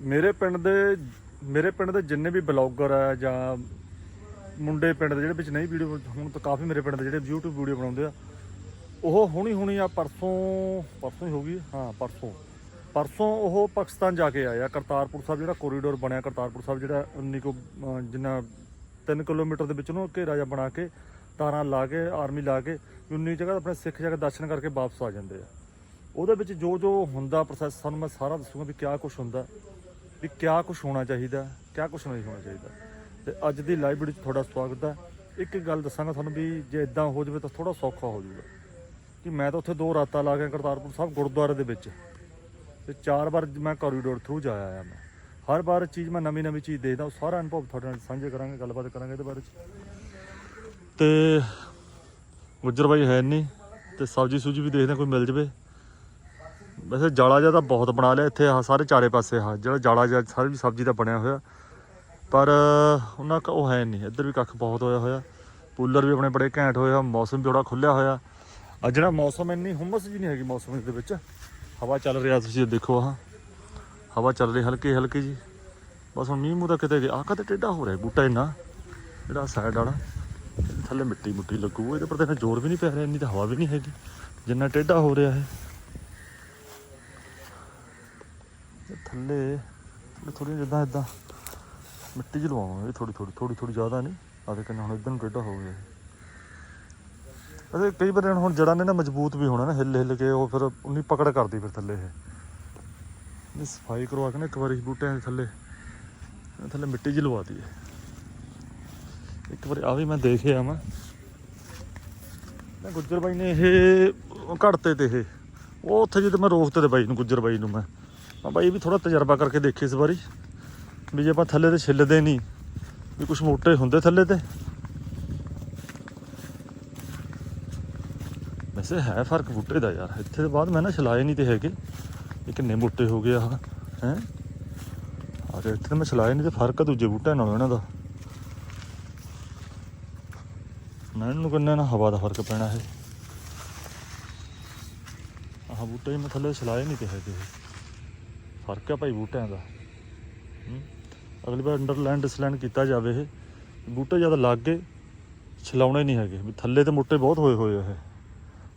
ਮੇਰੇ ਪਿੰਡ ਦੇ, ਮੇਰੇ ਪਿੰਡ ਦੇ ਜਿੰਨੇ ਵੀ ਬਲੌਗਰ ਆ ਜਾਂ ਮੁੰਡੇ ਪਿੰਡ ਦੇ ਜਿਹੜੇ ਵਿੱਚ ਨਹੀਂ ਵੀਡੀਓ ਹੁਣ ਤਾਂ ਕਾਫੀ ਮੇਰੇ ਪਿੰਡ ਦੇ ਜਿਹੜੇ YouTube ਵੀਡੀਓ ਬਣਾਉਂਦੇ ਆ, ਉਹ ਹੁਣੀ ਹੁਣੀ ਆ ਪਰਸੋਂ ਪਰਸੋਂ ਹੀ ਹੋ ਗਈ, ਹਾਂ, ਪਰਸੋਂ। ਪਰਸੋਂ ਉਹ ਪਾਕਿਸਤਾਨ ਜਾ ਕੇ ਆਏ ਆ, ਕਰਤਾਰਪੁਰ ਸਾਹਿਬ ਜਿਹੜਾ ਕੋਰੀਡੋਰ ਬਣਿਆ, ਕਰਤਾਰਪੁਰ ਸਾਹਿਬ ਜਿਹੜਾ 19 ਕੋ ਜਿੰਨਾ 3 ਕਿਲੋਮੀਟਰ ਦੇ ਵਿੱਚ ਨੂੰ ਘੇਰਾ ਜਿਹਾ ਬਣਾ ਕੇ ਤਾਰਾਂ ਲਾ ਕੇ ਆਰਮੀ ਲਾ ਕੇ 19 ਜਗ੍ਹਾ ਆਪਣੇ ਸਿੱਖ ਜਾ ਕੇ ਦਰਸ਼ਨ ਕਰਕੇ ਵਾਪਸ ਆ ਜਾਂਦੇ ਆ। ਉਹਦੇ ਵਿੱਚ ਜੋ ਜੋ ਹੁੰਦਾ ਪ੍ਰੋਸੈਸ ਸਾਨੂੰ ਮੈਂ ਸਾਰਾ ਦੱਸੂਗਾ ਵੀ ਕਿਆ ਕੁਝ ਹੁੰਦਾ। ਵੀ ਕਿਆ ਕੁਝ ਹੋਣਾ ਚਾਹੀਦਾ, ਕਿਆ ਕੁਝ ਨਹੀਂ ਹੋਣਾ ਚਾਹੀਦਾ। ਤੇ ਅੱਜ ਦੀ ਲਾਈਵ ਵੀਡੀਓ 'ਚ ਤੁਹਾਡਾ ਸਵਾਗਤ ਹੈ। ਇੱਕ ਗੱਲ ਦੱਸਾਂਗਾ ਤੁਹਾਨੂੰ ਵੀ ਜੇ ਇਦਾਂ ਹੋ ਜਾਵੇ ਤਾਂ ਥੋੜਾ ਸੌਖਾ ਹੋ ਜਾਊਗਾ। ਕਿ ਮੈਂ ਤਾਂ ਉੱਥੇ ਦੋ ਰਾਤਾਂ ਲਾ ਕੇ ਕਰਤਾਰਪੁਰ ਸਾਹਿਬ ਗੁਰਦੁਆਰੇ ਦੇ ਵਿੱਚ। ਤੇ ਚਾਰ ਵਾਰ ਮੈਂ ਕੋਰੀਡੋਰ ਥਰੂ ਜਾ ਆਇਆ ਮੈਂ। ਹਰ ਵਾਰ ਚੀਜ਼ ਮੈਂ ਨਵੀਂ ਨਵੀਂ ਚੀਜ਼ ਦੇਖਦਾ, ਉਹ ਸਾਰਾ ਅਨੁਭਵ ਤੁਹਾਡੇ ਨਾਲ ਸਾਂਝੇ ਕਰਾਂਗੇ, ਗੱਲਬਾਤ ਕਰਾਂਗੇ ਇਹਦੇ ਬਾਰੇ 'ਚ। ਤੇ ਗੁੱਜਰ ਬਾਈ ਹੈ ਨਹੀਂ ਤੇ ਸਬਜੀ ਸੂਜੀ ਵੀ ਦੇਖਦੇ ਕੋਈ ਮਿਲ ਜਵੇ। ਵੈਸੇ ਜਾਲਾ ਜਿਹਾ ਤਾਂ ਬਹੁਤ ਬਣਾ ਲਿਆ, ਇੱਥੇ ਆਹ ਸਾਰੇ ਚਾਰੇ ਪਾਸੇ ਆ ਜਿਹੜਾ ਜਾਲਾ ਜਿਹਾ, ਸਾਰੀ ਸਬਜ਼ੀ ਦਾ ਬਣਿਆ ਹੋਇਆ। ਪਰ, ਉਹਨਾਂ ਕਾ ਹੈ ਨਹੀਂ, ਇੱਧਰ ਵੀ ਕੱਖ ਬਹੁਤ ਹੋਇਆ ਹੋਇਆ। ਪੂਲਰ ਵੀ ਆਪਣੇ ਬੜੇ ਘੈਂਟ ਹੋਇਆ ਮੌਸਮ ਵੀ ਬੜਾ ਖੁੱਲਿਆ ਹੋਇਆ। ਅੱਜ ਜਿਹੜਾ ਮੌਸਮ ਇੰਨੀ ਹੁਮਸ ਜੀ ਨਹੀਂ ਹੈਗੀ ਮੌਸਮ ਦੇ ਵਿੱਚ। ਹਵਾ ਚੱਲ ਰਿਹਾ, ਤੁਸੀਂ ਦੇਖੋ ਆਹ। ਹਵਾ ਚੱਲ ਰਹੀ ਹਲਕੀ ਹਲਕੀ ਜੀ ਬਸ ਹੁਣ ਮੀਂਹ ਮੂੰਹ ਤਾਂ ਕਿਤੇ ਗਿਆ। ਆਹ ਕਦੇ ਟੇਢਾ ਹੋ ਰਿਹਾ ਬੂਟਾ ਇੰਨਾ। ਜਿਹੜਾ ਸਾਈਡ ਵਾਲਾ ਥੱਲੇ ਮਿੱਟੀ ਮੁੱਟੀ ਲੱਗੂ। ਇਹਦੇ ਪਰ ਤਾਂ ਜ਼ੋਰ ਵੀ ਨਹੀਂ ਪੈ ਰਿਹਾ, ਇੰਨੀ ਤਾਂ ਹਵਾ ਵੀ ਨਹੀਂ ਹੈਗੀ। ਜਿੰਨਾ ਟੇਢਾ ਹੋ ਰਿਹਾ ਹੈ ਤੇ ਥੱਲੇ ਥੋੜੀ ਜਿੱਦਾਂ ਇਦਾਂ ਮਿੱਟੀ ਚ ਲਵਾਵਾਂਗੇ ਥੋੜੀ ਥੋੜੀ ਥੋੜੀ ਥੋੜੀ ਜ਼ਿਆਦਾ ਨਹੀਂ। ਆਦੇ ਕਿੰਨਾ ਹੁਣ ਇਦਾਂ ਨੂੰ ਟੇਢਾ ਹੋ ਗਿਆ ਅਦੇ ਕਈ ਵਾਰ ਹੁਣ ਜੜਾਂ ਨੇ ਨਾ ਮਜ਼ਬੂਤ ਵੀ ਹੋਣਾ ਨਾ, ਹਿੱਲ ਹਿੱਲ ਕੇ ਉਹ ਫਿਰ ਉਨੀ ਪਕੜ ਕਰਦੀ ਫਿਰ ਥੱਲੇ ਇਹ। ਸਫ਼ਾਈ ਕਰਵਾ ਕੇ ਨਾ ਇੱਕ ਵਾਰੀ ਬੂਟਿਆਂ ਦੇ ਥੱਲੇ ਥੱਲੇ ਮਿੱਟੀ ਚ ਲਵਾ ਦਈਏ ਇੱਕ ਵਾਰੀ ਆ ਵੀ ਮੈਂ ਦੇਖਿਆ ਮੈਂ ਨਾ ਗੁੱਜਰ ਬਾਈ ਨੇ ਇਹ ਘੜਤੇ ਤੇ ਇਹ। ਉਹ ਉੱਥੇ ਜਦੋਂ ਮੈਂ ਰੋਕਤੇ ਤੇ ਬਾਈ ਨੂੰ, ਗੁੱਜਰ ਬਾਈ ਨੂੰ ਮੈਂ। ਮੈਂ ਬਾਈ ਵੀ ਥੋੜਾ ਤਜਰਬਾ ਕਰਕੇ ਦੇਖੀ ਇਸ ਵਾਰੀ ਵੀ ਜੇ ਆਪਾਂ ਥੱਲੇ ਤੇ ਛਿੱਲਦੇ ਨਹੀਂ, ਵੀ ਕੁਝ ਮੋਟੇ ਹੁੰਦੇ ਥੱਲੇ ਤੇ। ਵੈਸੇ ਹੈ ਫ਼ਰਕ ਬੂਟੇ ਦਾ ਯਾਰ, ਇੱਥੇ ਦੇ ਬਾਅਦ ਮੈਂ ਨਾ ਛਲਾਏ ਨਹੀਂ ਤੇ ਹੈਗੇ। ਇਹ ਕਿੰਨੇ ਮੋਟੇ ਹੋ ਗਏ ਆ, ਹੈ? ਆ ਤੇ ਇੱਥੇ ਤਾਂ ਮੈਂ ਛਲਾਏ ਨਹੀਂ ਤੇ ਫ਼ਰਕ ਆ ਦੂਜੇ ਬੂਟਿਆਂ ਨਾਲੋਂ ਇਹਨਾਂ ਦਾ। ਮੈਂ ਇਹਨੂੰ ਕਿੰਨਾ ਨਾ ਹਵਾ ਦਾ ਫ਼ਰਕ ਪੈਣਾ ਹੈ ਆਹ ਬੂਟੇ ਮੈਂ ਥੱਲੇ ਛਲਾਏ ਨਹੀਂ ਤੇ ਹੈਗੇ। ਫ਼ਰਕ ਹੈ ਭਾਈ ਬੂਟਿਆਂ ਦਾ। ਅਗਲੀ ਵਾਰ ਅੰਡਰਲੈਂਡ, ਡਿਸਲੈਂਡ ਕੀਤਾ ਜਾਵੇ ਇਹ। ਬੂਟੇ ਜਦ ਲੱਗ ਗਏ, ਛਲਾਉਣੇ ਨਹੀਂ ਹੈਗੇ। ਵੀ ਥੱਲੇ ਤੇ ਮੋਟੇ ਬਹੁਤ ਹੋਏ ਹੋਏ ਆ ਇਹ।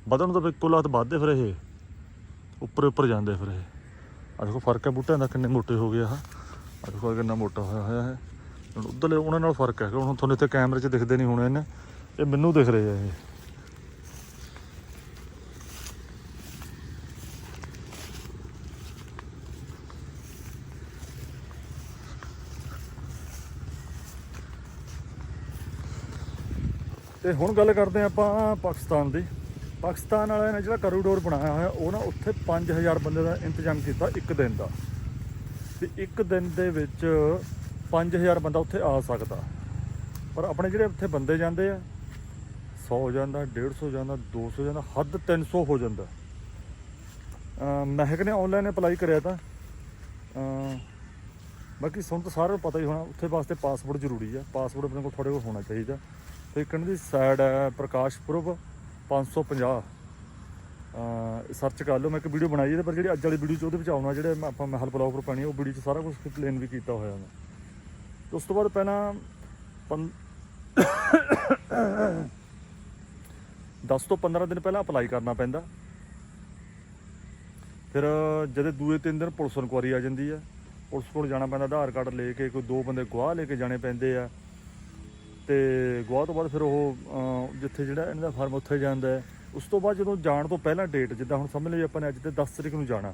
ਵਧਣ ਤੋਂ ਬਿਲਕੁਲ ਹੱਥ ਵੱਧਦੇ ਫਿਰ ਇਹ। ਉੱਪਰ ਉੱਪਰ ਜਾਂਦੇ ਫਿਰ ਇਹ। ਆ ਦੇਖੋ ਫ਼ਰਕ ਹੈ ਬੂਟਿਆਂ ਦਾ, ਕਿੰਨੇ ਮੋਟੇ ਹੋ ਗਏ ਆ। ਆ ਦੇਖੋ ਕਿੰਨਾ ਮੋਟਾ ਹੋਇਆ ਹੋਇਆ ਹੈ ਹੁਣ ਉਧਰਲੇ ਉਹਨਾਂ ਨਾਲ ਫ਼ਰਕ ਹੈ ਕਿ ਹੁਣ ਤੁਹਾਨੂੰ ਇੱਥੇ ਕੈਮਰੇ 'ਚ ਦਿਖਦੇ ਨਹੀਂ ਹੋਣੇ ਨੇ ਇਹ ਮੈਨੂੰ ਦਿਖ ਰਹੇ ਆ ਇਹ। ਤੇ ਹੁਣ ਗੱਲ ਕਰਦੇ ਹਾਂ ਆਪਾਂ ਪਾਕਿਸਤਾਨ ਦੀ। ਪਾਕਿਸਤਾਨ ਵਾਲਿਆਂ ਨੇ ਜਿਹੜਾ ਕੋਰੀਡੋਰ ਬਣਾਇਆ ਹੋਇਆ, ਉਹ ਨਾ ਉੱਥੇ 5000 ਬੰਦੇ ਦਾ ਇੰਤਜ਼ਾਮ ਕੀਤਾ ਇੱਕ ਦਿਨ ਦਾ। ਤੇ ਇੱਕ ਦਿਨ ਦੇ ਵਿੱਚ 5000 ਬੰਦਾ ਉੱਥੇ ਆ ਸਕਦਾ। ਪਰ ਆਪਣੇ ਜਿਹੜੇ ਉੱਥੇ ਬੰਦੇ ਜਾਂਦੇ ਆ 100 ਜਾਂਦਾ 150 ਜਾਂਦਾ 200 ਜਾਂਦਾ, ਹੱਦ 300 ਹੋ ਜਾਂਦਾ। ਅਮ ਮਹਿਕ ਨੇ ਆਨਲਾਈਨ ਅਪਲਾਈ ਕਰਿਆ ਤਾਂ। ਬਾਕੀ ਸਾਨੂੰ ਤਾਂ ਸਾਰਿਆਂ ਨੂੰ ਪਤਾ ਹੀ ਹੋਣਾ, ਉੱਥੇ ਵਾਸਤੇ ਪਾਸਪੋਰਟ ਜ਼ਰੂਰੀ ਆ। ਪਾਸਪੋਰਟ ਆਪਣੇ ਕੋਲ ਤੁਹਾਡੇ ਕੋਲ ਹੋਣਾ ਚਾਹੀਦਾ। ਤੇ ਇੱਕ ਦੀ ਸਾਈਡ ਹੈ ਪ੍ਰਕਾਸ਼ ਪੁਰਬ 550 ਅ ਸਰਚ ਕਰ ਲਓ, ਮੈਂ ਇੱਕ ਵੀਡੀਓ ਬਣਾਈ ਇਹਦੇ ਪਰ ਜਿਹੜੀ ਅੱਜ ਵਾਲੀ ਵੀਡੀਓ ਚ ਉਹਦੇ ਵਿੱਚ ਆਉਣਾ, ਜਿਹੜੇ ਮੈਂ ਆਪਾਂ ਮਹਿਲ ਬਲੌਗ ਪਰ ਪਾਣੀ, ਉਹ ਵੀਡੀਓ ਚ ਸਾਰਾ ਕੁਝ ਐਕਸਪਲੇਨ ਵੀ ਕੀਤਾ ਹੋਇਆ ਮੈਂ। ਉਸ ਤੋਂ ਬਾਅਦ ਪਹਿਲਾਂ ਪੰ 10 ਤੋਂ 15 ਦਿਨ ਪਹਿਲਾਂ ਅਪਲਾਈ ਕਰਨਾ ਪੈਂਦਾ। ਫਿਰ ਜਦੋਂ ਦੂਏ ਤਿੰਨ ਦਿਨ ਪੁਲਿਸ ਇਨਕੁਆਰੀ ਆ ਜਾਂਦੀ ਹੈ, ਪੁਲਿਸ ਕੋਲ ਜਾਣਾ ਪੈਂਦਾ, ਆਧਾਰ ਕਾਰਡ ਲੈ ਕੇ, ਕੋਈ ਦੋ ਬੰਦੇ ਗਵਾਹ ਲੈ ਕੇ ਜਾਣੇ ਪੈਂਦੇ ਆ। ਤੇ ਗਵਾਹ ਤੋਂ ਬਾਅਦ ਫਿਰ ਉਹ ਜਿੱਥੇ ਜਿਹੜਾ ਇਹਨਾਂ ਦਾ ਫਾਰਮ ਉੱਥੇ ਜਾਂਦਾ ਉਸ ਤੋਂ ਬਾਅਦ ਜਦੋਂ ਜਾਣ ਤੋਂ ਪਹਿਲਾਂ ਡੇਟ ਜਿੱਦਾਂ ਹੁਣ ਸਮਝ ਲਈਏ ਆਪਾਂ ਨੇ ਅੱਜ ਤੇ 10 ਤਰੀਕ ਨੂੰ ਜਾਣਾ,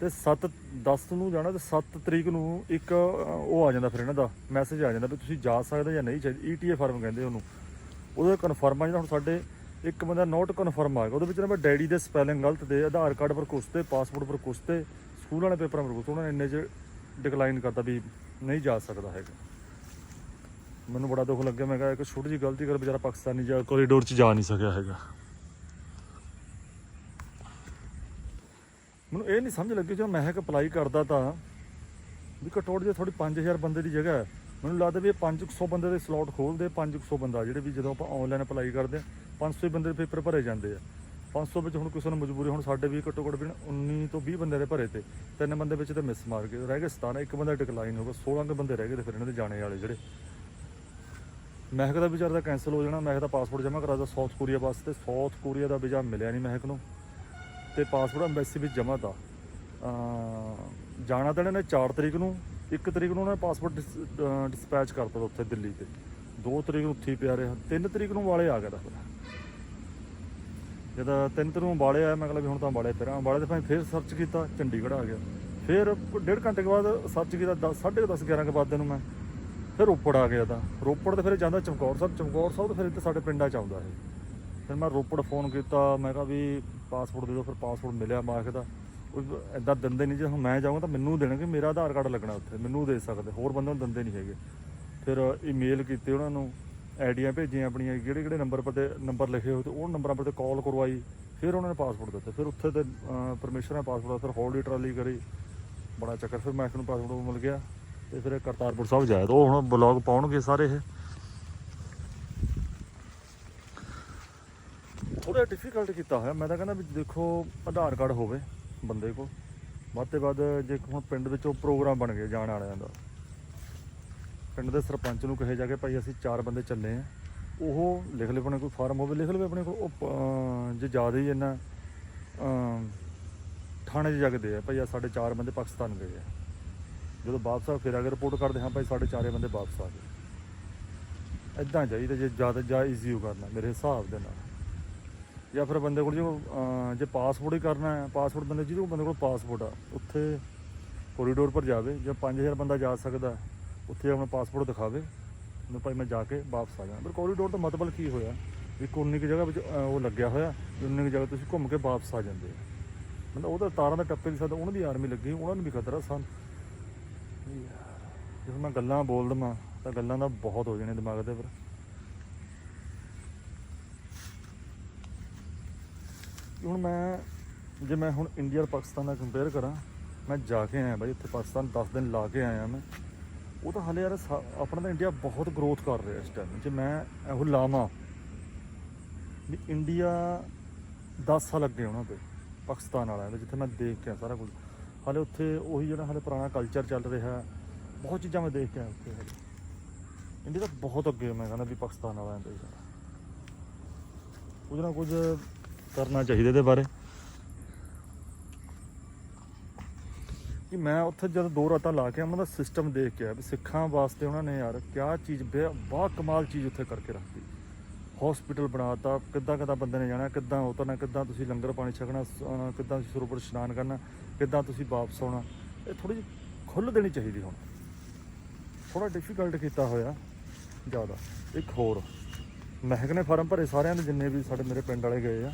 ਤੇ 7 10 ਨੂੰ ਜਾਣਾ ਤੇ 7 ਤਰੀਕ ਨੂੰ ਇੱਕ ਉਹ ਆ ਜਾਂਦਾ ਫਿਰ ਇਹਨਾਂ ਦਾ ਮੈਸੇਜ ਆ ਜਾਂਦਾ ਵੀ ਤੁਸੀਂ ਜਾ ਸਕਦੇ ਜਾਂ ਨਹੀਂ ਚਾਹੀਦੀ ਈਟੀਏ ਫਾਰਮ ਕਹਿੰਦੇ ਉਹਨੂੰ। ਉਹਦਾ ਕਨਫਰਮ ਆ ਜਿਹੜਾ ਹੁਣ ਸਾਡੇ ਇੱਕ ਬੰਦਾ ਨੋਟ ਕਨਫਰਮ ਆ ਗਿਆ, ਉਹਦੇ ਵਿੱਚ ਨਾ ਮੈਂ ਡੈਡੀ ਦੇ ਸਪੈਲਿੰਗ ਗਲਤ ਦੇ, ਆਧਾਰ ਕਾਰਡ ਪਰ ਕੁਛ ਤੇ ਪਾਸਪੋਰਟ ਪਰ ਕੁਛ ਤੇ ਸਕੂਲ ਵਾਲੇ ਪੇਪਰਾਂ ਪਰ ਕੁਛ ਉਹਨਾਂ ਨੇ ਇੰਨੇ ਚ ਡਿਕਲਾਈਨ ਕਰਤਾ ਵੀ ਨਹੀਂ ਜਾ ਸਕਦਾ ਹੈਗਾ। ਮੈਨੂੰ ਬੜਾ ਦੁੱਖ ਲੱਗਿਆ, ਮੈਂ ਕਿਹਾ ਇੱਕ ਛੋਟੀ ਜਿਹੀ ਗਲਤੀ ਕਰ ਵਿਚਾਰਾ ਪਾਕਿਸਤਾਨੀ ਜਾ ਕੋਰੀਡੋਰ 'ਚ ਜਾ ਨਹੀਂ ਸਕਿਆ ਹੈਗਾ। ਮੈਨੂੰ ਇਹ ਨਹੀਂ ਸਮਝ ਲੱਗੀ, ਜਦੋਂ ਮੈਂ ਇੱਕ ਅਪਲਾਈ ਕਰਦਾ ਤਾਂ ਵੀ ਘਟੋੜ ਜੇ ਥੋੜੀ 5000 ਬੰਦੇ ਦੀ ਜਗ੍ਹਾ ਹੈ। ਮੈਨੂੰ ਲੱਗਦਾ ਵੀ ਇਹ 500 ਬੰਦੇ ਦੇ ਸਲੋਟ ਖੋਲਦੇ 500 ਬੰਦਾ, ਜਿਹੜੇ ਵੀ ਜਦੋਂ ਆਪਾਂ ਆਨਲਾਈਨ ਅਪਲਾਈ ਕਰਦੇ ਆ 500 ਹੀ ਬੰਦੇ ਦੇ ਪੇਪਰ ਭਰੇ ਜਾਂਦੇ ਆ। 500 ਵਿੱਚ ਹੁਣ ਕਿਸੇ ਨੂੰ ਮਜਬੂਰੀ, ਹੁਣ ਸਾਡੇ ਵੀ ਘੱਟੋ ਘੱਟ ਵੀ 19 ਤੋਂ 20 ਬੰਦੇ ਦੇ ਭਰੇ ਤੇ, ਤਿੰਨ ਬੰਦੇ ਵਿੱਚ ਤੇ ਮਿਸ ਮਾਰ ਗਏ। ਰਹਿ ਗਏ 17 ਇੱਕ ਬੰਦਾ ਡਿਕਲਾਈਨ ਹੋ ਗਿਆ 16 ਕੁ ਬੰਦੇ ਰਹਿ ਗਏ ਤੇ ਫਿਰ ਇਹਨਾਂ ਦੇ ਜਾਣੇ ਵਾਲੇ ਜਿਹੜੇ। ਮਹਿਕ ਦਾ ਵੀਜ਼ਾ ਦਾ ਕੈਨਸਲ ਹੋ ਜਾਣਾ, ਮਹਿਕ ਦਾ ਪਾਸਪੋਰਟ ਜਮ੍ਹਾਂ ਕਰਾ ਦਾ ਸਾਊਥ ਕੋਰੀਆ ਵਾਸਤੇ। ਸਾਊਥ ਕੋਰੀਆ ਦਾ ਵੀਜ਼ਾ ਮਿਲਿਆ ਨਹੀਂ ਮਹਿਕ ਨੂੰ। ਤੇ ਪਾਸਪੋਰਟ ਐਮਬੈਸੀ ਵਿੱਚ ਜਮ੍ਹਾਂ ਤਾ। ਜਾਣਾ ਤਾਂ ਇਹਨਾਂ ਨੇ 4 ਤਰੀਕ ਨੂੰ 1 ਤਰੀਕ ਨੂੰ ਉਹਨਾਂ ਨੇ ਪਾਸਪੋਰਟ ਡਿਸਪੈਚ ਕਰਤਾ ਤਾ ਉੱਥੇ ਦਿੱਲੀ ਤੇ। 2 ਤਰੀਕ ਨੂੰ ਉੱਥੇ ਹੀ ਪਿਆ ਰਿਹਾ। 3 ਤਰੀਕ ਨੂੰ ਵਾਲੇ ਆ ਗਿਆ ਦਾ ਜਦੋਂ 3 ਤਰੀਕ ਨੂੰ ਵਾਲੇ ਆਇਆ, ਮੈਂ ਕਿਹਾ ਵੀ ਹੁਣ ਤਾਂ ਵਾਲੇ ਫਿਰ। ਵਾਲੇ ਤੇ ਭਾਵੇਂ ਫਿਰ ਸਰਚ ਕੀਤਾ, ਚੰਡੀਗੜ੍ਹ ਆ ਗਿਆ। ਫਿਰ ਡੇਢ ਘੰਟੇ ਬਾਅਦ ਸਰਚ ਕੀਤਾ 10 10:30 11 ਕੇ ਬਾਅਦ ਨੂੰ ਮੈਂ। ਫਿਰ ਰੋਪੜ ਆ ਗਿਆ ਤਾਂ। ਰੋਪੜ ਤੇ ਫਿਰ ਜਾਂਦਾ ਚਮਕੌਰ ਸਾਹਿਬ। ਚਮਕੌਰ ਸਾਹਿਬ ਤੇ ਫਿਰ ਇੱਥੇ ਸਾਡੇ ਪਿੰਡਾਂ ਚ ਆਉਂਦਾ ਇਹ। ਫਿਰ ਮੈਂ ਰੋਪੜ ਫੋਨ ਕੀਤਾ। ਮੈਂ ਕਿਹਾ ਵੀ ਪਾਸਪੋਰਟ ਦੇ ਦਿਓ, ਫਿਰ ਪਾਸਪੋਰਟ ਮਿਲਿਆ ਮਾਇਕ ਦਾ ਉਹ ਇਦਾਂ ਦਿੰਦੇ ਨਹੀਂ ਜੇ ਹੁਣ ਮੈਂ ਜਾਊਂਗਾ ਤਾਂ ਮੈਨੂੰ ਦੇਣਗੇ, ਮੇਰਾ ਆਧਾਰ ਕਾਰਡ ਲੱਗਣਾ ਉੱਥੇ। ਮੈਨੂੰ ਦੇ ਸਕਦੇ, ਹੋਰ ਬੰਦੇ ਨੂੰ ਦਿੰਦੇ ਨਹੀਂ ਹੈਗੇ। ਫਿਰ ਈਮੇਲ ਕੀਤੇ ਉਹਨਾਂ ਨੂੰ, ਆਈਡੀਆਂ ਭੇਜੀਆਂ ਆਪਣੀਆਂ, ਕਿਹੜੇ ਕਿਹੜੇ ਨੰਬਰ ਪਰ ਤੇ ਨੰਬਰ ਲਿਖੇ ਹੋਏ ਤੇ ਉਹ ਨੰਬਰਾਂ ਪਰ ਤੇ ਕਾਲ ਕਰਵਾਈ। ਫਿਰ ਉਹਨਾਂ ਨੇ ਪਾਸਪੋਰਟ ਦਿੱਤਾ। ਫਿਰ ਉੱਥੇ ਤੇ ਪਰਮਿਸ਼ਨ ਹੈ ਪਾਸਪੋਰਟ, ਫਿਰ ਹੌਲੀ ਟਰਾਲੀ ਕਰੀ। ਬੜਾ ਚੱਕਰ, ਫਿਰ ਮੈਂ ਨੂੰ ਪਾਸਪੋਰਟ ਮਿਲ ਗਿਆ। ਤੇ ਫਿਰ ਇਹ ਕਰਤਾਰਪੁਰ ਸਾਹਿਬ ਜਾਇਆ ਤੇ ਉਹ ਹੁਣ ਬਲੌਗ ਪਾਉਣਗੇ ਸਾਰੇ ਇਹ। ਥੋੜਾ ਡਿਫਿਕਲਟ ਕੀਤਾ ਹੋਇਆ। ਮੈਂ ਤਾਂ ਕਹਿੰਦਾ ਵੀ ਦੇਖੋ, ਆਧਾਰ ਕਾਰਡ ਹੋਵੇ ਬੰਦੇ ਕੋਲ। ਵੱਧ ਤੇ ਵੱਧ ਜੇ ਹੁਣ ਪਿੰਡ ਵਿੱਚੋਂ ਪ੍ਰੋਗਰਾਮ ਬਣ ਗਿਆ ਜਾਣ ਵਾਲਿਆਂ ਦਾ। ਪਿੰਡ ਦੇ ਸਰਪੰਚ ਨੂੰ ਕਹੇ ਜਾ ਕੇ ਭਾਈ ਅਸੀਂ ਚਾਰ ਬੰਦੇ ਚੱਲੇ ਆ। ਉਹ ਲਿਖ ਲਵੇ ਆਪਣੇ ਕੋਈ ਫਾਰਮ ਹੋਵੇ ਲਿਖ ਲਵੇ ਆਪਣੇ ਕੋਲ। ਉਹ ਜੇ ਜ਼ਿਆਦਾ ਹੀ ਇੰਨਾ ਥਾਣੇ 'ਚ ਜਾ ਕੇ ਦੇ ਆ, ਭਾਈ ਆ ਸਾਡੇ ਚਾਰ ਬੰਦੇ ਪਾਕਿਸਤਾਨ ਗਏ ਆ। ਜਦੋਂ ਵਾਪਸ ਆ ਫਿਰ ਅਗਰ ਰਿਪੋਰਟ ਕਰਦੇ ਹਾਂ, ਭਾਈ ਸਾਡੇ ਚਾਰੇ ਬੰਦੇ ਵਾਪਸ ਆ ਗਏ। ਇਦਾਂ ਚਾਹੀਦਾ ਜੇ ਜ਼ਿਆਦਾ ਜਾ ਈਜ਼ੀ ਹੋ ਕਰਨਾ, ਮੇਰੇ ਹਿਸਾਬ ਦੇ ਨਾਲ। ਜਾਂ ਫਿਰ ਬੰਦੇ ਕੋਲ ਜੋ ਜੇ ਪਾਸਪੋਰਟ ਹੀ ਕਰਨਾ ਹੈ ਪਾਸਪੋਰਟ ਬੰਦੇ, ਜਿਹਦੇ ਕੋਲ ਬੰਦੇ ਕੋਲ ਪਾਸਪੋਰਟ ਆ, ਉੱਥੇ ਕੋਰੀਡੋਰ ਪਰ ਜਾਵੇ, ਜੇ 5000 ਬੰਦਾ ਜਾ ਸਕਦਾ, ਉੱਥੇ ਆਪਣਾ ਪਾਸਪੋਰਟ ਦਿਖਾਵੇ ਨੂੰ ਭਾਈ ਮੈਂ ਜਾ ਕੇ ਵਾਪਸ ਆ ਜਾਣਾ ਪਰ ਕੋਰੀਡੋਰ ਦਾ ਮਤਲਬ ਕੀ ਹੋਇਆ ਵੀ ਕੋਨੀ ਕੀ ਜਗ੍ਹਾ ਵਿੱਚ ਉਹ ਲੱਗਿਆ ਹੋਇਆ ਵੀ ਉਨੀ ਕੁ ਜਗ੍ਹਾ ਤੁਸੀਂ ਘੁੰਮ ਕੇ ਵਾਪਸ ਆ ਜਾਂਦੇ ਮਤਲਬ ਉਹ ਤਾਂ ਤਾਰਾਂ ਦਾ ਟੱਪੇ ਨਹੀਂ ਸਾਡਾ ਉਹਨਾਂ ਦੀ ਆਰਮੀ ਲੱਗੀ, ਉਹਨਾਂ ਨੂੰ ਵੀ ਖਤਰਾ, ਸਨ ਜੇ ਮੈਂ ਗੱਲਾਂ ਬੋਲ ਦਵਾਂ ਤਾਂ ਗੱਲਾਂ ਦਾ ਬਹੁਤ ਹੋ ਜਾਣੇ ਦਿਮਾਗ ਦੇ ਪਰ ਹੁਣ ਮੈਂ, ਜੇ ਮੈਂ ਹੁਣ ਇੰਡੀਆ ਔਰ ਪਾਕਿਸਤਾਨ ਦਾ ਕੰਪੇਅਰ ਕਰਾਂ, ਮੈਂ ਜਾ ਕੇ ਆਇਆ ਬਾਈ ਉੱਥੇ ਪਾਕਿਸਤਾਨ 10 ਦਿਨ ਲਾ ਕੇ ਆਇਆ ਮੈਂ। ਉਹ ਤਾਂ ਹਾਲੇ ਯਾਰ ਆਪਣਾ ਤਾਂ ਇੰਡੀਆ ਬਹੁਤ ਗਰੋਥ ਕਰ ਰਿਹਾ ਇਸ ਟਾਈਮ ਜੇ ਮੈਂ ਇਹੋ ਲਾਵਾਂ ਵੀ ਇੰਡੀਆ 10 ਸਾਲ ਅੱਗੇ ਉਹਨਾਂ ਤੇ ਪਾਕਿਸਤਾਨ ਵਾਲਿਆਂ ਦੇ, ਜਿੱਥੇ ਮੈਂ ਦੇਖ ਕੇ ਆਇਆ ਸਾਰਾ ਕੁਝ। ਹਾਲੇ ਉੱਥੇ ਉਹੀ ਜਿਹੜਾ ਹਾਲੇ ਪੁਰਾਣਾ ਕਲਚਰ ਚੱਲ ਰਿਹਾ ਬਹੁਤ ਚੀਜ਼ਾਂ ਮੈਂ ਦੇਖ ਕੇ ਆਇਆ ਉੱਥੇ ਹਾਲੇ। ਇੰਡੀਆ ਤਾਂ ਬਹੁਤ ਅੱਗੇ ਮੈਂ ਕਹਿੰਦਾ ਵੀ ਪਾਕਿਸਤਾਨ ਵਾਲਿਆਂ ਤੋਂ ਯਾਰ ਕੁਝ ਨਾ ਕੁਝ ਕਰਨਾ ਚਾਹੀਦਾ ਇਹਦੇ ਬਾਰੇ। ਕਿ ਮੈਂ ਉੱਥੇ ਜਦ ਦੋ ਰਾਤਾਂ ਲਾ ਕੇ ਉਹਨਾਂ ਦਾ ਸਿਸਟਮ ਦੇਖ ਕੇ ਆ ਵੀ ਸਿੱਖਾਂ ਵਾਸਤੇ ਉਹਨਾਂ ਨੇ ਯਾਰ ਕਿਆ ਚੀਜ਼ ਬੇ- ਬਹੁਤ ਕਮਾਲ ਚੀਜ਼ ਉੱਥੇ ਕਰਕੇ ਰੱਖਤੀ ਹਸਪੀਟਲ ਬਣਾਤਾ, ਕਿੱਦਾਂ ਕਿੱਦਾਂ ਬੰਦੇ ਨੇ ਜਾਣਾ, ਕਿੱਦਾਂ ਉਤਰਨਾ, ਕਿੱਦਾਂ ਤੁਸੀਂ ਲੰਗਰ ਪਾਣੀ ਛਕਣਾ ਕਿੱਦਾਂ ਤੁਸੀਂ ਸਰੋਵਰ ਇਸ਼ਨਾਨ ਕਰਨਾ, ਕਿੱਦਾਂ ਤੁਸੀਂ ਵਾਪਸ ਆਉਣਾ, ਇਹ ਥੋੜੀ ਜਿਹੀ ਖੁੱਲ੍ਹ ਦੇਣੀ ਚਾਹੀਦੀ ਹੁਣ। ਥੋੜਾ ਡਿਫਿਕਲਟ ਕੀਤਾ ਹੋਇਆ, ਜ਼ਿਆਦਾ। ਇੱਕ ਹੋਰ ਮਹਿਕ ਨੇ ਫਾਰਮ ਭਰੇ ਸਾਰਿਆਂ ਦੇ ਜਿੰਨੇ ਵੀ ਸਾਡੇ ਮੇਰੇ ਪਿੰਡ ਵਾਲੇ ਗਏ ਆ,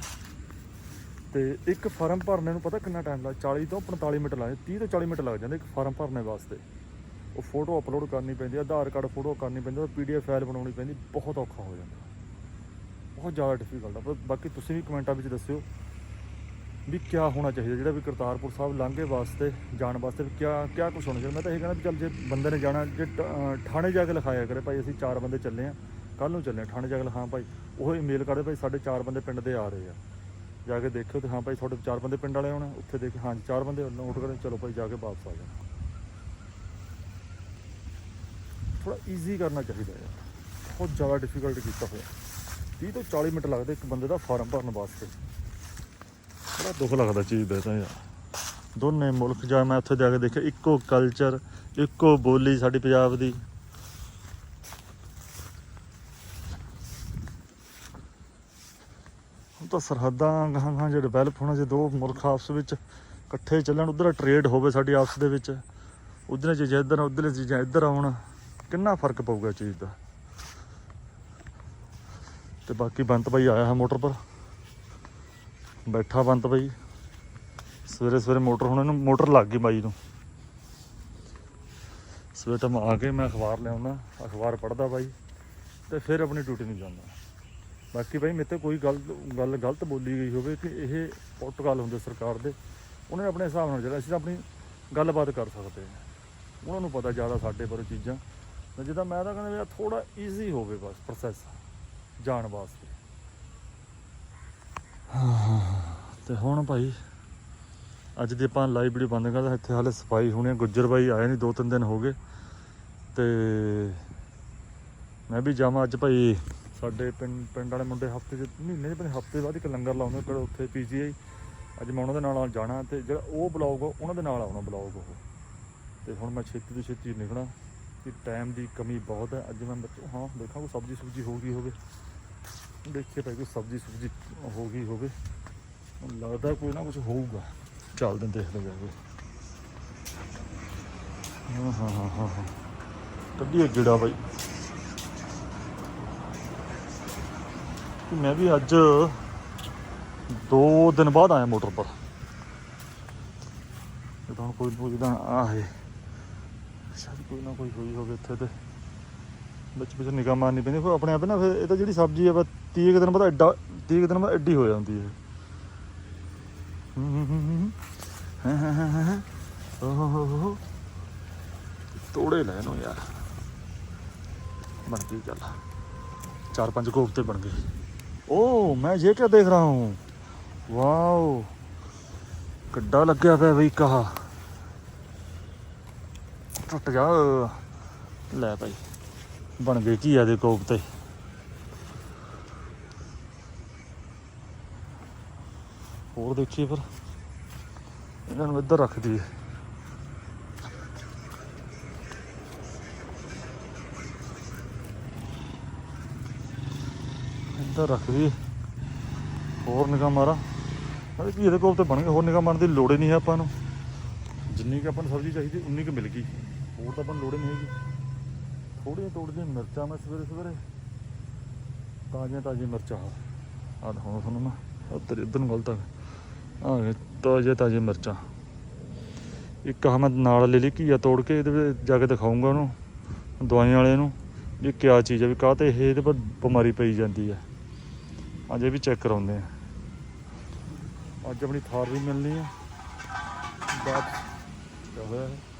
ਤੇ ਇੱਕ ਫਾਰਮ ਭਰਨੇ ਨੂੰ ਪਤਾ ਕਿੰਨਾ ਟਾਈਮ ਲੱਗਦਾ 40 ਤੋਂ 45 ਮਿੰਟ ਲੱਗਦੇ 30 ਤੋਂ 40 ਮਿੰਟ ਲੱਗ ਜਾਂਦੇ ਇੱਕ ਫਾਰਮ ਭਰਨੇ ਵਾਸਤੇ। ਉਹ ਫੋਟੋ ਅਪਲੋਡ ਕਰਨੀ ਪੈਂਦੀ ਆਧਾਰ ਕਾਰਡ ਫੋਟੋ ਕਰਨੀ ਪੈਂਦੀ ਹੈ ਪੀਡੀਐਫ ਫਾਈਲ ਬਣਾਉਣੀ ਪੈਂਦੀ, ਬਹੁਤ ਔਖਾ ਹੋ ਜਾਂਦਾ। ਬਹੁਤ ਜ਼ਿਆਦਾ ਡਿਫਿਕਲਟ ਆ। ਪਰ ਬਾਕੀ ਤੁਸੀਂ ਵੀ ਕਮੈਂਟਾਂ ਵਿੱਚ ਦੱਸਿਓ ਵੀ ਕੀ ਹੋਣਾ ਚਾਹੀਦਾ, ਜਿਹੜਾ ਵੀ ਕਰਤਾਰਪੁਰ ਸਾਹਿਬ ਲਾਂਘੇ ਵਾਸਤੇ, ਜਾਣ ਵਾਸਤੇ ਵੀ ਕਿਆ ਕਿਆ ਕੁਝ ਹੋਣਾ ਚਾਹੀਦਾ। ਮੈਂ ਤਾਂ ਇਹ ਕਹਿੰਦਾ ਵੀ ਚੱਲ ਜੇ ਬੰਦੇ ਨੇ ਜਾਣਾ, ਜੇ ਟ- ਅਹ, ਥਾਣੇ ਜਾ ਕੇ ਲਿਖਾਇਆ ਕਰੇ, ਭਾਈ ਅਸੀਂ ਚਾਰ ਬੰਦੇ ਚੱਲੇ ਆ ਕੱਲ ਨੂੰ ਚੱਲੇ ਆ ਥਾਣੇ ਜਾ ਕੇ ਲਿਖਾਂ ਭਾਈ। ਉਹ ਈਮੇਲ ਕਰਦੇ ਭਾਈ ਸਾਡੇ ਚਾਰ ਬੰਦੇ ਪਿੰਡ ਦੇ ਆ ਰਹੇ ਆ। ਜਾ ਕੇ ਦੇਖਿਓ ਤੇ ਹਾਂ ਭਾਈ ਤੁਹਾਡੇ ਚਾਰ ਬੰਦੇ ਪਿੰਡ ਵਾਲੇ ਆਉਣਾ ਉੱਥੇ ਦੇਖ ਹਾਂ ਚਾਰ ਬੰਦੇ ਨੋਟ ਕਰੇ ਚਲੋ ਭਾਈ ਜਾ ਕੇ ਵਾਪਸ ਆ ਜਾਣਾ। ਥੋੜਾ ਈਜ਼ੀ ਕਰਨਾ ਚਾਹੀਦਾ ਯਾਰ। ਬਹੁਤ ਜ਼ਿਆਦਾ ਡਿਫਿਕਲਟ ਕੀਤਾ ਹੋਇਆ। 30 ਤੋਂ 40 ਮਿੰਟ ਲੱਗਦੇ ਇੱਕ ਬੰਦੇ ਦਾ ਫਾਰਮ ਭਰਨ ਵਾਸਤੇ। ਬੜਾ ਦੁੱਖ ਲੱਗਦਾ ਚੀਜ਼ ਦਾ ਤਾਂ ਯਾਰ। ਦੋਨੇ ਮੁਲਕ ਜਾ, ਮੈਂ ਉੱਥੇ ਜਾ ਕੇ ਦੇਖਿਆ, ਇੱਕੋ ਕਲਚਰ ਇੱਕੋ ਬੋਲੀ ਸਾਡੀ ਪੰਜਾਬ ਦੀ। ਹੁਣ ਤਾਂ ਸਰਹੱਦਾਂ ਗਾਹਾਂ ਗਾਹਾਂ ਜੇ ਡਿਵੈਲਪ ਹੋਣਾ, ਜੇ ਦੋ ਮੁਲਕ ਆਪਸ ਵਿੱਚ ਇਕੱਠੇ ਚੱਲਣ, ਉਧਰ ਟ੍ਰੇਡ ਹੋਵੇ ਸਾਡੀ ਆਪਸ ਦੇ ਵਿੱਚ ਉਧਰ ਚੀਜ਼ਾਂ ਇੱਧਰ ਉਧਰ ਚੀਜ਼ਾਂ ਇੱਧਰ ਆਉਣ, ਕਿੰਨਾ ਫ਼ਰਕ ਪਊਗਾ ਇਸ ਚੀਜ਼ ਦਾ? ਤੇ ਬਾਕੀ ਬੰਤ ਭਾਈ ਆਇਆ ਹੈ ਮੋਟਰ ਪਰ। ਬੈਠਾ ਬੰਤ ਭਾਈ। ਸਵੇਰੇ ਸਵੇਰੇ ਮੋਟਰ ਹੁਣ ਇਹਨੂੰ, ਮੋਟਰ ਲੱਗ ਗਈ ਬਾਈ ਨੂੰ। ਸਵੇਰ ਤਾਂ ਆ ਕੇ ਮੈਂ ਅਖਬਾਰ ਲਿਆਉਣਾ, ਅਖਬਾਰ ਪੜ੍ਹਦਾ ਬਾਈ। ਤੇ ਫਿਰ ਆਪਣੀ ਡਿਊਟੀ ਨੂੰ ਜਾਂਦਾ। ਬਾਕੀ ਭਾਈ ਮੇਰੇ ਤੇ ਕੋਈ ਗੱਲ ਗੱਲ ਗਲਤ ਬੋਲੀ ਗਈ ਹੋਵੇ ਕਿ ਇਹ ਪੁਰਤਗਾਲ ਹੁੰਦੇ ਸਰਕਾਰ ਦੇ, ਉਹਨੇ ਆਪਣੇ ਹਿਸਾਬ ਨਾਲ ਜਿਹੜਾ, ਅਸੀਂ ਤਾਂ ਆਪਣੀ ਗੱਲਬਾਤ ਕਰ ਸਕਦੇ ਹਾਂ। ਉਹਨਾਂ ਨੂੰ ਪਤਾ ਜ਼ਿਆਦਾ ਸਾਡੇ ਪਰ ਚੀਜ਼ਾਂ। ਤੇ ਜਿੱਦਾਂ ਮੈਂ ਤਾਂ ਕਹਿੰਦਾ ਵੀ ਥੋੜਾ ਈਜ਼ੀ ਹੋਵੇ ਬਸ ਪ੍ਰੋਸੈਸ ਜਾਣ ਵਾਸਤੇ। ਤੇ ਹੁਣ ਭਾਈ, ਅੱਜ ਦੀ ਆਪਾਂ ਲਾਈਵ ਵੀਡੀਓ ਬੰਦ ਕਰਦਾ ਇੱਥੇ ਹਾਲੇ ਸਫ਼ਾਈ ਹੋਣੀ ਆ। ਗੁੱਜਰ ਬਾਈ ਆਏ ਨਹੀਂ ਦੋ ਤਿੰਨ ਦਿਨ ਹੋ ਗਏ। ਤੇ ਮੈਂ ਵੀ ਜਾਵਾਂ ਅੱਜ ਭਾਈ। ਸਾਡੇ ਪਿੰਡ ਪਿੰਡ ਵਾਲੇ ਮੁੰਡੇ ਹਫ਼ਤੇ ਚ, ਮਹੀਨੇ ਚ ਭਾਵੇਂ ਹਫ਼ਤੇ ਬਾਅਦ ਇੱਕ ਲੰਗਰ ਲਾਉਂਦੇ ਕੋਲ ਉੱਥੇ ਪੀਜੀਆਈ। ਅੱਜ ਮੈਂ ਉਹਨਾਂ ਦੇ ਨਾਲ ਜਾਣਾ ਤੇ ਜਿਹੜਾ ਉਹ ਬਲੌਗ ਉਹਨਾਂ ਦੇ ਨਾਲ ਆਉਣਾ ਬਲੌਗ ਉਹ। ਤੇ ਹੁਣ ਮੈਂ ਛੇਤੀ ਤੋਂ ਛੇਤੀ ਨਿਕਲਣਾ ਕਿ ਟਾਈਮ ਦੀ ਕਮੀ ਬਹੁਤ ਹੈ। ਅੱਜ ਮੈਂ ਬੱਚੋ ਹਾਂ ਦੇਖਾਂ ਕੋਈ ਸਬਜ਼ੀ ਸੁਬਜ਼ੀ ਹੋ ਗਈ ਹੋਵੇ। ਦੇਖੀਏ ਭਾਈ ਕੋਈ ਸਬਜ਼ੀ ਸੁਬਜ਼ੀ ਹੋ ਗਈ ਹੋਵੇ। ਲੱਗਦਾ ਕੋਈ ਨਾ ਕੁਝ ਹੋਊਗਾ। ਚੱਲਦੇ ਹਾਂ, ਦੇਖਦੇ ਜਾਵੇ ਹਾਂ ਹਾਂ ਹਾਂ ਹਾਂ ਹਾਂ। ਕੱਢੀਏ ਜਿਹੜਾ ਬਾਈ। ਮੈਂ ਵੀ ਅੱਜ ਦੋ ਦਿਨ ਬਾਅਦ ਆਇਆ ਮੋਟਰ ਪਰ। ਇਹ ਤਾਂ ਹੁਣ ਕੋਈ ਪੁੱਛਦਾ ਤਾਂ ਕੋਈ ਨਾ ਕੋਈ ਹੋਈ ਹੋਵੇ ਇੱਥੇ ਤੇ। ਵਿੱਚ ਵਿੱਚ ਨਿਗਾਹ ਮਾਰਨੀ ਪੈਂਦੀ, ਫਿਰ ਆਪਣੇ ਆਪ ਨਾ ਫਿਰ ਇਹ ਤਾਂ ਜਿਹੜੀ ਸਬਜ਼ੀ ਹੈ ਬਸ 30 ਦਿਨ ਬਾਅਦ ਐਡਾ 30 ਦਿਨ ਬਾਅਦ ਐਡੀ ਹੋ ਜਾਂਦੀ ਹੈ। ਤੋੜੇ ਲੈ ਨੋ ਯਾਰ। ਬਣ ਗਈ ਗੱਲ। ਚਾਰ ਪੰਜ ਕੋਫਤੇ ਬਣ ਗਏ। ਓ ਮੈਂ ਇਹ ਕਿਆ ਦੇਖ ਰਹਾ ਹੂੰ। ਵਾਓ। ਕੱਡਾ ਲੱਗਿਆ ਪਿਆ ਬਈ ਕਹਾ। ਟੁੱਟ ਗਿਆ ਲੈ ਭਾਈ, ਬਣ ਗਏ ਕੀ ਆ ਦੇ ਕੋਫਤੇ। ਹੋਰ ਦੇਖੀਏ ਫਿਰ, ਇਹਨਾਂ ਨੂੰ ਇੱਧਰ ਰੱਖ ਦਈਏ। ਇੱਧਰ ਰੱਖ ਦਈਏ। ਹੋਰ ਨਿਗਾ ਮਾਰਾ। ਅਰੇ ਕੀ ਇਹਦੇ ਕੋਲ ਤੇ ਬਣ ਗਏ, ਹੋਰ ਨਿਗਾ ਮਾਰਨ ਦੀ ਲੋੜ ਹੀ ਨਹੀਂ ਆਪਾਂ ਨੂੰ। ਜਿੰਨੀ ਕਿ ਆਪਾਂ ਨੂੰ ਸਬਜ਼ੀ ਚਾਹੀਦੀ, ਉਨੀ ਕਿ ਮਿਲ ਗਈ। ਹੋਰ ਤਾਂ ਆਪਾਂ ਲੋੜ ਨਹੀਂ ਹੈਗੀ। ਥੋੜੀਆਂ ਤੋੜਦੀਆਂ ਮਿਰਚਾਂ ਮੈਂ ਸਵੇਰੇ ਸਵੇਰੇ। ਤਾਜ਼ੀਆਂ ਤਾਜ਼ੀਆਂ ਮਿਰਚਾਂ। ਆਹ ਦਿਖਾਉਣਾ ਤੁਹਾਨੂੰ ਮੈਂ। ਉੱਧਰ ਇੱਧਰ ਨੂੰ ਗਲਤ ਆ। ਆ ਗਏ ਤਾਜ਼ੇ ਤਾਜ਼ੇ ਮਿਰਚਾਂ। ਇੱਕ ਆਹ ਮੈਂ ਨਾਲ ਲੈ ਲਈ ਘੀਆ ਤੋੜ ਕੇ, ਇਹਦੇ ਵਿੱਚ ਜਾ ਕੇ ਦਿਖਾਉਂਗਾ ਉਹਨੂੰ, ਦਵਾਈਆਂ ਵਾਲੇ ਨੂੰ, ਵੀ ਕਿਆ ਚੀਜ਼ ਹੈ ਵੀ ਕਾਹ ਤੇ ਇਹ, ਇਹਦੇ ਪਰ ਬਿਮਾਰੀ ਪਈ ਜਾਂਦੀ ਹੈ ਅੱਜ ਇਹ ਵੀ ਚੈੱਕ ਕਰਾਉਂਦੇ ਆ। ਅੱਜ ਆਪਣੀ ਥਾਰ ਵੀ ਮਿਲਣੀ ਆ। ਬਾਅਦ ਹੋਇਆ? ਹੈ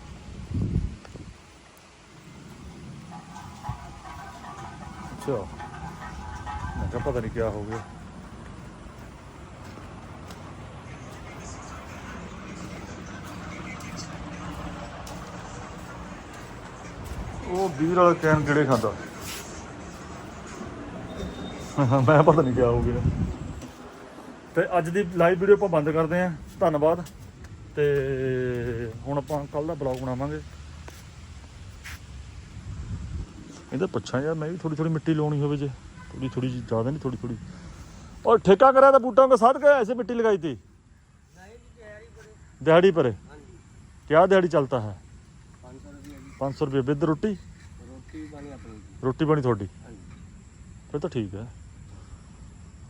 ਅੱਛਾ। ਮੈਂ ਕਿਹਾ ਪਤਾ ਨਹੀਂ ਕਿਆ ਹੋ ਗਿਆ। ਉਹ ਵੀਰ ਵਾਲਾ ਕੈਨ ਕਿਹੜੇ ਖਾਂਦਾ? ਮੈਂ ਪਤਾ ਨਹੀਂ ਕਿਆ ਹੋ ਗਿਆ। ਤੇ ਅੱਜ ਦੀ ਲਾਈਵ ਵੀਡੀਓ ਆਪਾਂ ਬੰਦ ਕਰਦੇ ਆਂ। ਧੰਨਵਾਦ। ਤੇ ਹੁਣ ਆਪਾਂ ਕੱਲ ਦਾ ਬਲੌਗ ਬਣਾਵਾਂਗੇ। ਇਹਦਾ ਪੁੱਛਾਂ ਯਾਰ ਮੈਂ ਵੀ ਥੋੜੀ ਥੋੜੀ ਮਿੱਟੀ ਲਾਉਣੀ ਹੋਵੇ ਜੇ ਥੋੜੀ ਥੋੜੀ ਜਿਹੀ ਜ਼ਿਆਦਾ ਨਹੀਂ ਥੋੜੀ ਥੋੜੀ और ठेका करा था बूटों के साथ क्या ऐसे मिट्टी लगाई थी नहीं जी तैयारी करें दिहाड़ी पर हाँ जी क्या दिहाड़ी चलता है पाँच सौ रुपये की पाँच सौ रुपये विद रोटी रोटी भी बनी अपनी की रोटी बनी थोड़ी हाँ जी ਫਿਰ ਤਾਂ ਠੀਕ ਹੈ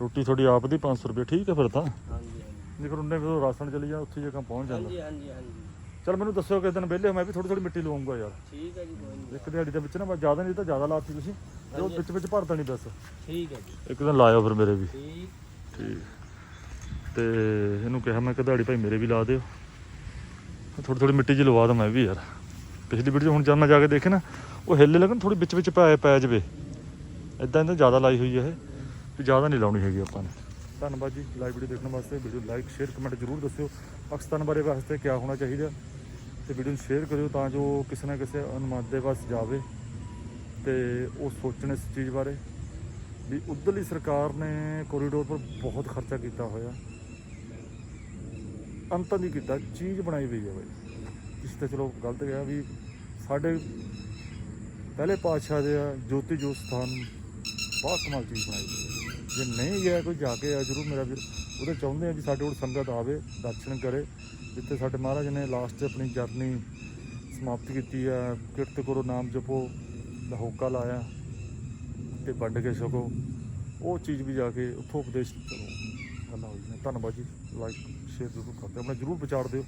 ਰੋਟੀ ਤੁਹਾਡੀ ਆਪ ਦੀ 500 ਰੁਪਏ ਠੀਕ ਹੈ ਫਿਰ ਤਾਂ हाँ जी हाँ जी ਜੇਕਰ ਉਹਨੇ ਫਿਰ ਰਾਸ਼ਨ ਚਲੀ ਜਾ ਉੱਥੇ ਜੇ ਕੰਮ ਪਹੁੰਚ हाँ ਜਾਂਦਾ जी हाँ जी हाँ जी ਚਲ ਮੈਨੂੰ ਦੱਸੋ ਕਿਸ ਦਿਨ ਵਿਹਲੇ ਹੋ ਮੈਂ ਵੀ ਥੋੜੀ ਥੋੜੀ ਮਿੱਟੀ ਲਵਾਉਂਗਾ ਯਾਰ। ਠੀਕ ਹੈ ਜੀ ਕੋਈ ਨਹੀਂ। ਇੱਕ ਦਿਹਾੜੀ ਦੇ ਵਿੱਚ ਨਾ ਬਸ ਜ਼ਿਆਦਾ ਨਹੀਂ ਤਾਂ ਜ਼ਿਆਦਾ ਲਾਤੀ ਤੁਸੀਂ। ਤੇ ਵਿੱਚ ਵਿੱਚ ਭਰ ਦੇਣੀ ਬਸ। ਠੀਕ ਹੈ ਜੀ। ਇੱਕ ਦਿਨ ਲਾਇਓ ਫਿਰ ਮੇਰੇ ਵੀ। ਠੀਕ। ਠੀਕ। ਤੇ ਇਹਨੂੰ ਕਿਹਾ ਮੈਂ ਕਿ ਦਿਹਾੜੀ ਭਾਈ ਮੇਰੇ ਵੀ ਲਾ ਦਿਓ। ਥੋੜੀ ਥੋੜੀ ਮਿੱਟੀ 'ਚ ਲਵਾ ਦਵਾਂ ਮੈਂ ਵੀ ਯਾਰ। ਪਿਛਲੀ ਵੀਡੀਓ ਹੁਣ ਜਦ ਮੈਂ ਜਾ ਕੇ ਦੇਖੇ ਨਾ ਉਹ ਹਿੱਲੇ ਲੱਗਣ ਥੋੜੀ ਵਿੱਚ ਵਿੱਚ ਪੈ ਪੈ ਜਵੇ। ਇਦਾਂ ਇਹਨਾਂ ਜ਼ਿਆਦਾ ਲਾਈ ਹੋਈ ਹੈ ਇਹ। ਤੇ ਜ਼ਿਆਦਾ ਨਹੀਂ ਲਾਉਣੀ ਹੈਗੀ ਆਪਾਂ ਨੇ। ਧੰਨਵਾਦ ਜੀ। ਲਾਈਵ ਵੀਡੀਓ ਦੇਖਣ ਵਾਸਤੇ। ਵੀਡੀਓ ਲਾਈਕ ਸ਼ੇਅਰ ਕਮੈਂਟ ਜ਼ਰੂਰ ਦੱਸਿਓ। ਪਾਕਿਸਤਾਨ ਬਾਰੇ ਵਾਸਤੇ ਕੀ ਹੋਣਾ ਚਾਹੀਦਾ। ਤੇ ਵੀਡੀਓ ਨੂੰ ਸ਼ੇਅਰ ਕਰਿਓ ਤਾਂ ਜੋ ਕਿਸੇ ਨਾ ਕਿਸੇ ਅਨੁਮਾਨ ਦੇ ਪਾਸ ਜਾਵੇ ਤੇ ਉਹ ਸੋਚਣ ਇਸ ਚੀਜ਼ ਬਾਰੇ ਵੀ ਉੱਧਰਲੀ ਸਰਕਾਰ ਨੇ ਕੋਰੀਡੋਰ ਪਰ ਬਹੁਤ ਖਰਚਾ ਕੀਤਾ ਹੋਇਆ। ਅੰਤਾਂ ਨਹੀਂ ਕੀਤਾ, ਚੀਜ਼ ਬਣਾਈ ਹੋਈ ਹੈ ਬਾਈ। ਇਸ ਤੇ ਚਲੋ ਗਲਤ ਗਿਆ ਵੀ ਸਾਡੇ ਪਹਿਲੇ ਪਾਤਸ਼ਾਹ ਦੇ ਆ ਜੋਤੀ ਜੋਤ ਸਥਾਨ ਬਹੁਤ ਕਮਾਲ ਚੀਜ਼ ਬਣਾਈ। ਹੋਈ ਹੈ ਜੇ ਨਹੀਂ ਗਿਆ ਕੋਈ ਜਾ ਕੇ ਆ, ਜਰੂਰ ਮੇਰਾ ਵੀਰ, ਉਹਦੇ ਚਾਹੁੰਦੇ ਆ ਵੀ ਸਾਡੇ ਕੋਲ ਸੰਗਤ ਆਵੇ, ਦਰਸ਼ਨ ਕਰੇ। ਜਿੱਥੇ ਸਾਡੇ ਮਹਾਰਾਜ ਨੇ ਲਾਸਟ 'ਚ ਆਪਣੀ ਜਰਨੀ ਸਮਾਪਤ ਕੀਤੀ ਹੈ ਕਿਰਤ ਕਰੋ ਨਾਮ ਜਪੋ ਦਾ ਹੋਕਾ ਲਾਇਆ ਤੇ ਵੰਡ ਕੇ ਸਕੋ ਉਹ ਚੀਜ਼ ਵੀ ਜਾ ਕੇ ਉੱਥੋਂ ਉਪਦੇਸ਼ ਕਰੋ ਗੱਲਾਂ ਹੋਈ ਨੇ ਧੰਨਵਾਦ ਜੀ। ਲਾਈਕ ਸ਼ੇਅਰ ਜ਼ਰੂਰ ਕਰਦੇ। ਆਪਣਾ ਜ਼ਰੂਰ ਵਿਚਾਰ ਦਿਓ।